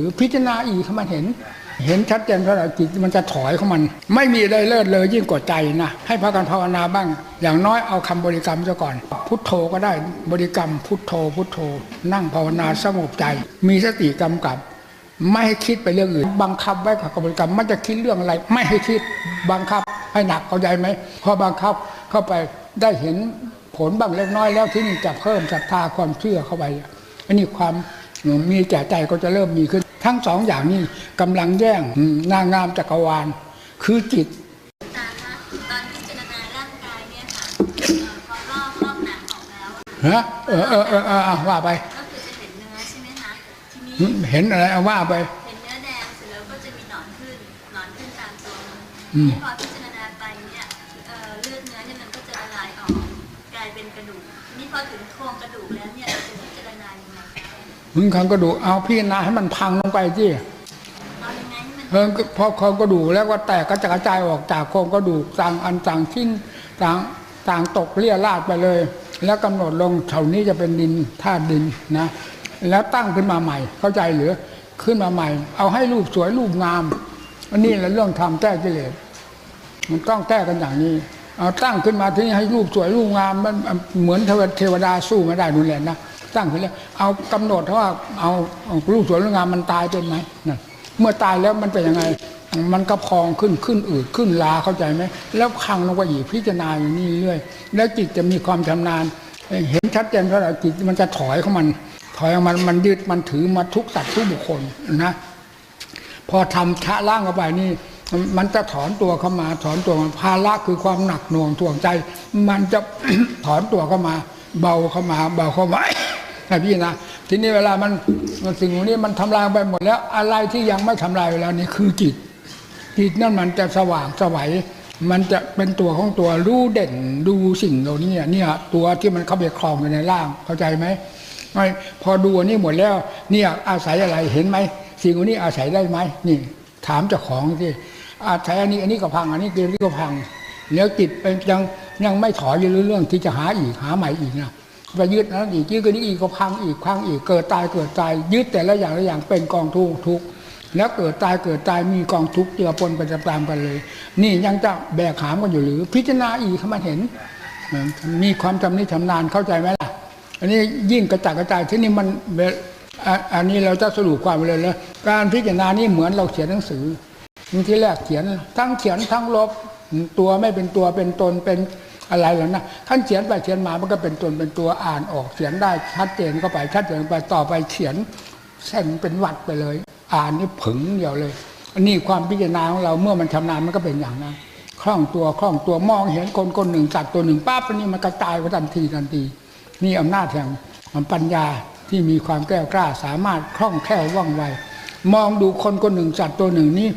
หรือพิจารณาอีกให้มันเห็น เห็นชัดเจนเท่าไหร่จิตมันจะถอยของมัน ไม่มีอะไรเลิศเลยยิ่งกว่าใจนะให้พากันภาวนาบ้าง อย่างน้อยเอาคำบริกรรมซะก่อน พุทโธก็ได้บริกรรมพุทโธ พุทโธ นั่งภาวนาสงบใจ มีสติกำกับ ไม่ให้คิดไปเรื่องอื่น บังคับไว้กับกบริกรรมมันจะคิดเรื่องอะไร ไม่ให้คิดบังคับให้หนักเข้าใจไหมพอบังคับเข้าไปได้เห็นผลบ้างเล็กน้อยแล้วที่นี่จะเพิ่มศรัทธาความเชื่อเข้าไป อันนี้ความ มีแก่ใจก็จะเริ่มมีขึ้น ทั้งสองอย่างนี้กำลังแย่งอืมนางงามจักรวาล คือจิตอาจารย์คะตอนพิจารณาร่างกายเนี่ยค่ะเอ่อพอลอกลอกหนังออกแล้วอะฮะเออเออเออเออเอาว่าไปก็คือจะเห็นเนื้อใช่ไหมคะทีนี้เห็นอะไรเอาว่าไปเห็นเนื้อแดงเสร็จแล้วก็จะมีหนอนขึ้นหนอนขึ้นตามตัวมันอืมนี่พอพิจารณาไปเนี่ยเอ่อเลือดเนื้อเนี่ยมันก็จะละลายออกกลายเป็นกระดูกนี่พอถึงโครงกระดูกแล้วเนี่ยเราจะพิจารณายังไง มึงคังกระดูกเอาพี่นาให้มันพังลงไปจี้เออพอโครงกระดูกแล้วก็แตกก็จะกระจายออกจากโครงกระดูกต่างอันต่างชิ้นต่างต่างตกเลี่ยราดไปเลย แล้วกำหนดลงเท่านี้จะเป็นดินธาตุดินนะ แล้วตั้งขึ้นมาใหม่ เข้าใจหรือขึ้นมาใหม่ เอาให้รูปสวยรูปงามอันนี้แหละเรื่องทำแก้กิเลสมันต้องแก้กันอย่างนี้ เอาตั้งขึ้นมาที่นี่ให้รูปสวยรูปงามมันเหมือนเทวดาสู้ไม่ได้นู่นแหละนะตั้งขึ้นแล้วเอากำหนดว่าเอารูปสวยรูปงามมันตายเป็นไหมนั่นเมื่อตายแล้วมันเป็นยังไง มันก็พองขึ้นขึ้นอืดขึ้นลาเข้าใจไหมแล้วคังลงไปอีกพิจารณาอยู่นี่เรื่อยแล้วจิตจะมีความชำนาญ เห็นชัดเจนเท่าไหร่จิตมันจะถอยของมัน ถอยของมันมันยึดมันถือมาทุกสัตว์ทุกบุคคลนะพอทำชะล่างเข้าไปนี่ มันจะถอนตัวเข้ามา ถอนตัวมาภาระคือความหนักหน่วงถ่วงใจ มันจะถอนตัวเข้ามา เบาเข้ามา เบาเข้ามานะพี่นะทีนี้เวลามันมันสิ่งเหล่านี้มันทำลายไปหมดแล้ว อะไรที่ยังไม่ทำลายเวลานี้คือจิตจิตนั่นมันจะสว่างสวัยมันจะเป็นตัวของตัวรู้เด่นดูสิ่งเหล่านี้เนี่ยตัวที่มันเข้าไปคลองอยู่ในร่างเข้าใจไหมไม่พอดูอันนี้หมดแล้ว เนี่ยอาศัยอะไรเห็นไหมสิ่งอันนี้อาศัยได้ไหมนี่ ถามเจ้าของที่ อาศัยอันนี้อันนี้ก็พัง อันนี้เกมนี้ก็พังแล้วจิตเป็นยังยังไม่ถอยอยู่เรื่องที่จะหาอีกหาใหม่อีกนะไปยึดนั้นอีกยึดกันนี้อีกก็พังอีกพังอีกเกิดตายเกิดตายยึดแต่ละอย่างละอย่างเป็นกองทุกข์ทุกข์แล้วเกิดตายเกิดตายมีกองทุกข์เจือปนไปตามกันเลย นี่ยังจะแบกหามกันอยู่หรือ พิจารณาอีกให้มันเห็น มีความจำนิชำนาญเข้าใจไหมล่ะ อันนี้ยิ่งกระจัดกระจายที่นี่มันอันนี้เราจะสรุปความไปเลยแล้วการพิจารณานี่เหมือนเราเขียนหนังสือ ที่แรกเขียนทั้งเขียนทั้งลบตัวไม่เป็นตัวเป็นตนเป็นอะไรหรอกนะขั้นเขียนไปเขียนมามันก็เป็นตนเป็นตัวอ่านออกเขียนได้ชัดเจนเข้าไปชัดเจนไปต่อไปเขียนเส้นเป็นวัดไปเลย อ่านนี่ผึ่งเดียวเลยอันนี้ความพิจารณาของเราเมื่อมันชำนาญมันก็เป็นอย่างนั้นคล่องตัวคล่องตัวมองเห็นคนคนหนึ่งสัตว์ตัวหนึ่งปั๊บอันนี้มันกระจายไปทันทีทันที นี่อำนาจแห่งปัญญาที่มีความแกล้วกล้าสามารถคล่องแคล่วว่องไวมองดูคนคนหนึ่งสัตว์ตัวหนึ่งนี่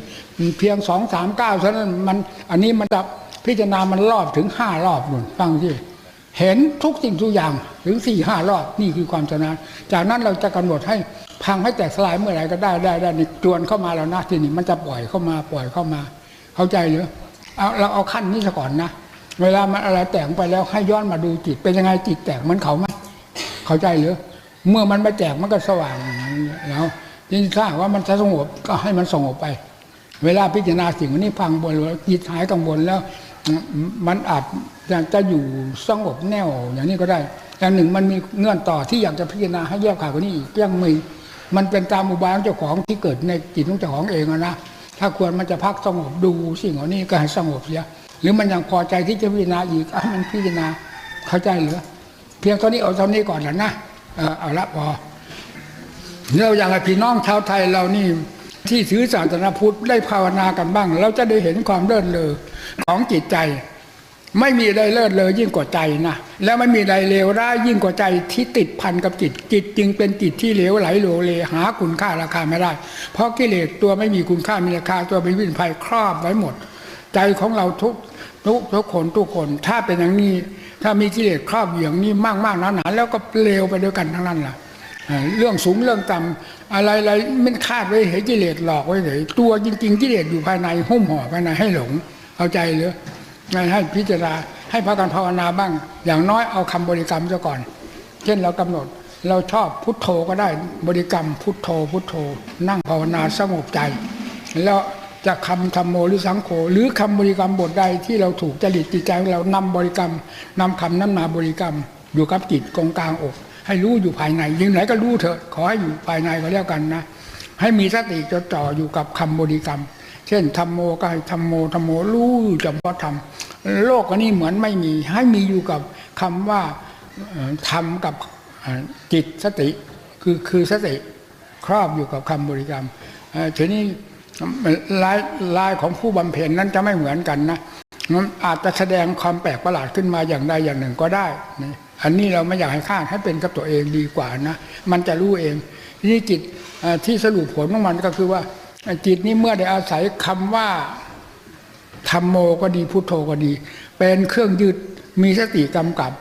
เพียงสองสามเก้าเท่านั้นมันอันนี้มันจะพิจารณามันรอบถึงห้ารอบนู่นฟังที่เห็นทุกสิ่งทุกอย่างถึงสี่ห้ารอบนี่คือความชนาญจากนั้นเราจะกำหนดให้พังให้แตกสลายเมื่อไหร่ก็ได้ได้ได้นี่จวนเข้ามาแล้วนะทีนี้มันจะปล่อยเข้ามาปล่อยเข้ามา เข้าใจหรือเอาเราเอาขั้นนี้ซะก่อนนะเวลามันอะไรแตกไปแล้วให้ย้อนมาดูจิตเป็นยังไงจิตแตกเหมันเขาไหมเข้าใจหรือเมื่อมันไม่แตกมันก็สว่างแล้วทีนี้ถ้าว่ามันจะสงบก็ให้มันสงบไป เวลาพิจารณาสิ่งนี้ฟังบนแล้วจิตหายกังวลแล้ว มันอาจจะจะอยู่สงบแน่วอย่างนี้ก็ได้อย่างหนึ่งมันมีเงื่อนต่อที่อยากจะพิจารณาให้แยกขาดกว่านี้อีกยังมีมันเป็นตามอุบายของเจ้าของที่เกิดในจิตของเจ้าของเองนะถ้าควรมันจะพักสงบดูสิ่งเหล่านี้ก็ให้สงบเสียหรือมันยังพอใจที่จะพิจารณาอีกอะมันพิจารณาเข้าใจหรือเพียงเท่านี้เอาเท่านี้ก่อนแล้วนะเออเอาละพอเราอย่างไรพี่น้องชาวไทยเรานี่ ที่ถือศาสนาพุทธได้ภาวนากันบ้าง เราจะได้เห็นความเลิศเลอของจิตใจ ไม่มีอะไรเลิศเลยยิ่งกว่าใจนะแล้วไม่มีอะไรเลวร้ายยิ่งกว่าใจที่ติดพันกับจิต จิตจึงเป็นจิตที่เหลวไหลโลเลหาคุณค่าราคาไม่ได้ เพราะกิเลสตัวไม่มีคุณค่ามีราคาตัวเป็นวิญภัยครอบไว้หมด ใจของเราทุกทุกทุกคนทุกคน ถ้าเป็นอย่างนี้ ถ้ามีกิเลสครอบอยู่อย่างนี้มากมากๆหนาๆแล้วก็เลวไปด้วยกันทั้งนั้นแหละ เรื่องสูงเรื่องต่ำอะไรอะไรมันคาดไว้เหตุกิเลสหลอกไว้เลยตัวจริง ๆกิเลสอยู่ภายในหุ้มห่อภายในให้หลงเข้าใจหรือให้พิจารณาให้พากันภาวนาบ้าง อย่างน้อยเอาคำบริกรรมซะก่อน เช่นเรากำหนดเราชอบพุทโธก็ได้บริกรรมพุทโธ พุทโธ นั่งภาวนาสงบใจ แล้วจะคำธรรมโมหรือสังโฆหรือคำบริกรรมบทใดที่เราถูกจริตจิตใจเรานำบริกรรมนำคำนั้นมาบริกรรม อยู่กับจิตกองกลางอก ให้รู้อยู่ภายในยังไหนก็รู้เถอะขอให้อยู่ภายในก็แล้วกันนะให้มีสติจดจ่ออยู่กับคำบริกรรม เช่นธรรมโมก็ให้ธรรมโมธรรมโมรู้อยู่เฉพาะธรรมโลกอันนี้เหมือนไม่มี ให้มีอยู่กับคำว่าธรรมกับจิตสติคือคือสติครอบอยู่กับคำบริกรรมทีนี้ลายลายของผู้บำเพ็ญนั้นจะไม่เหมือนกันนะมันอาจจะแสดงความแปลกประหลาดขึ้นมาอย่างใดอย่างหนึ่งก็ได้นะ อันนี้เราไม่อยากให้คาดให้เป็นกับตัวเองดีกว่านะ มันจะรู้เองนี่จิตที่สรุปผลของมันก็คือว่าจิตนี้เมื่อได้อาศัยคำว่าธรรมโมก็ดีพุทโธก็ดี เป็นเครื่องยึดมีสติกำกับ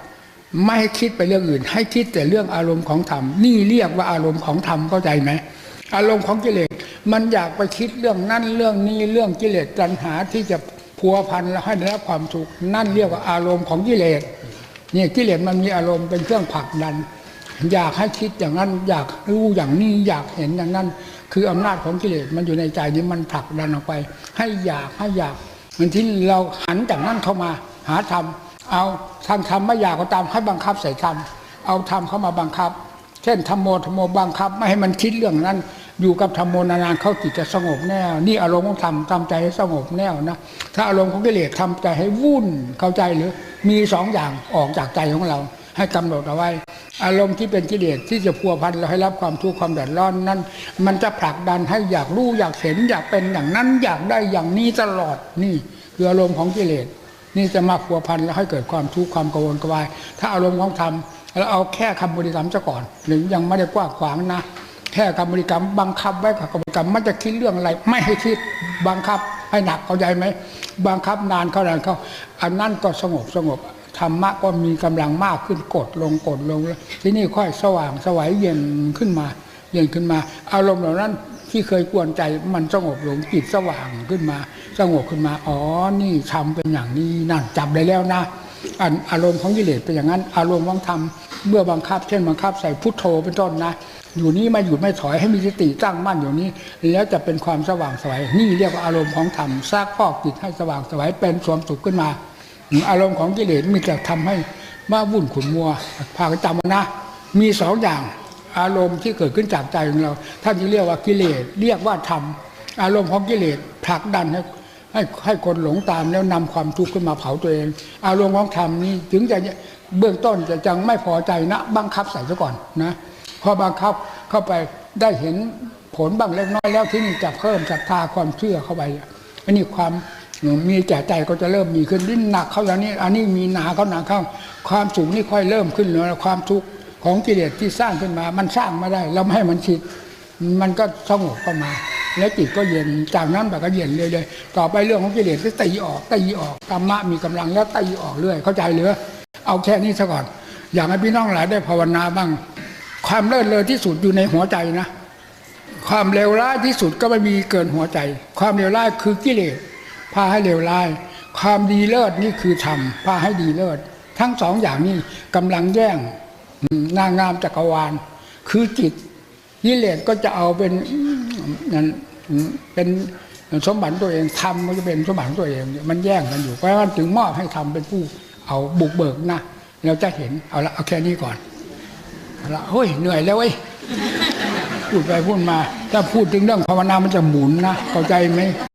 ไม่ให้คิดไปเรื่องอื่น ให้คิดแต่เรื่องอารมณ์ของธรรมนี่เรียกว่าอารมณ์ของธรรมเข้าใจไหมอารมณ์ของกิเลสมันอยากไปคิดเรื่องนั่นเรื่องนี้เรื่องกิเลสตัณหาที่จะพัวพันแล้วให้ได้รับความสุขนั่นเรียกว่าอารมณ์ของกิเลส นี่ยกิเลสมันมีอารมณ์เป็นเครื่องผลักดัน อยากให้คิดอย่างนั้น อยากรู้อย่างนี้อยากเห็นอย่างนั้น คืออำนาจของกิเลสมันอยู่ในใจนี้มันผลักดันออกไป ให้อยากให้อยากบางทีเราหันจากนั้นเข้ามาหาธรรมเอาทางธรรมไม่อยากก็ตามให้บังคับใส่ธรรมเอาธรรมเข้ามาบังคับ เช่นธรรมโมธรรมโมบังคับ ไม่ให้มันคิดเรื่องนั้น อยู่กับธรรมโมนานๆเข้าจิตจะสงบแน่นี่อารมณ์ของธรรมทำใจให้สงบแน่นะถ้าอารมณ์ของกิเลสทำใจให้วุ่นเข้าใจหรือมีสองอย่างออกจากใจของเรา ให้กำหนดเอาไว้ อารมณ์ที่เป็นกิเลสที่จะพัวพันเราให้รับความทุกข์ความเดือดร้อนนั้น มันจะผลักดันให้อยากรู้อยากเห็นอยากเป็นอย่างนั้นอยากได้อย่างนี้ตลอดนี่ คืออารมณ์ของกิเลสนี่จะมาพัวพันแล้วให้เกิดความทุกข์ความกังวลกระวาย ถ้าอารมณ์ของธรรมเราเอาแค่คำบริกรรมซะก่อนหรือยังไม่ได้กว้างขวางนะ แค่คำบริกรรมบังคับไว้กับคำบริกรรมมันจะคิดเรื่องอะไร ไม่ให้คิดบังคับให้หนักเข้าใจไหมบังคับนานเข้านานเข้า อันนั้นก็สงบสงบธรรมะก็มีกำลังมากขึ้นกดลงกดลงที่นี่ค่อยสว่างสวัยเย็นขึ้นมา เย็นขึ้นมา อารมณ์เหล่านั้นที่เคยกวนใจมันสงบลงจิตสว่างขึ้นมา สงบขึ้นมาอ๋อนี่ทำเป็นอย่างนี้นั่นจับได้แล้วนะ อารมณ์ของกิเลสเป็นอย่างนั้น อารมณ์ของธรรมเมื่อบังคับ เช่นบังคับใส่พุทโธเป็นต้นนะ อยู่นี้มาหยุดไม่ถอยให้มีสติตั้งมั่นอยู่นี้ แล้วจะเป็นความสว่างไสวยนี่เรียกว่าอารมณ์ของธรรมซากฟอกจิตให้สว่างไสวยเป็นสวมสุขขึ้นมา อารมณ์ของกิเลสมีแต่ทำให้มาวุ่นขุนมัวพากันจำนะมีสองอย่างอารมณ์ที่เกิดขึ้นจากใจของเรา ท่านที่เรียกว่ากิเลสเรียกว่าธรรมอารมณ์ของกิเลสผลักดันให้ ให้ให้คนหลงตามแล้วนำความทุกข์ขึ้นมาเผาตัวเอง อารมณ์ของธรรมนี้ถึงจะเบื้องต้นจะจังไม่พอใจนะ บังคับใส่ซะก่อนนะพอบังคับเข้าไปได้เห็นผลบ้างเล็กน้อยแล้วที่นี่จะเพิ่มศรัทธาความเชื่อเข้าไปอันนี้ความมีแก่ใจก็จะเริ่มมีขึ้นดิ้นหนักเข้าแล้วนี้อันนี้มีหนาเข้าหนาเข้า ความสูงนี่ค่อยเริ่มขึ้นแล้วความทุกข์ของกิเลสที่สร้างขึ้นมา มันสร้างไม่ได้ เราไม่ให้มันชิด มันก็สงบเข้ามา แล้วจิตก็เย็นจากนั้นแบบก็เย็นเลยเลยๆต่อไปเรื่องของกิเลสก็ตีออกตีออกธรรมะมีกำลังแล้วตีออกเรื่อยเข้าใจเหรือเอาแค่นี้ซะก่อน อยากให้พี่น้องหลายได้ภาวนาบ้าง ความเลิศเลอที่สุดอยู่ในหัวใจนะ ความเลวร้ายที่สุดก็ไม่มีเกินหัวใจ ความเลวร้ายคือกิเลสพาให้เลวร้าย ความดีเลิศนี่คือธรรมพาให้ดีเลิศทั้งสองอย่างนี้กำลังแย่งนางงามจักรวาล คือจิตกิเลสก็จะเอาเป็นนั่น เป็นสมบัติตัวเองทำมันจะเป็นสมบัติตัวเอง มันแย่งกันอยู่เพราะฉะนั้นถึงมอบให้ทำเป็นผู้เอาบุกเบิกนะเราจะเห็นเอาละเอาแค่นี้ก่อนเอาละเฮ้ยเหนื่อยแล้วเว้ยพูดไปพูดมา ถ้าพูดถึงเรื่องภาวนามันจะหมุนนะเข้าใจไหม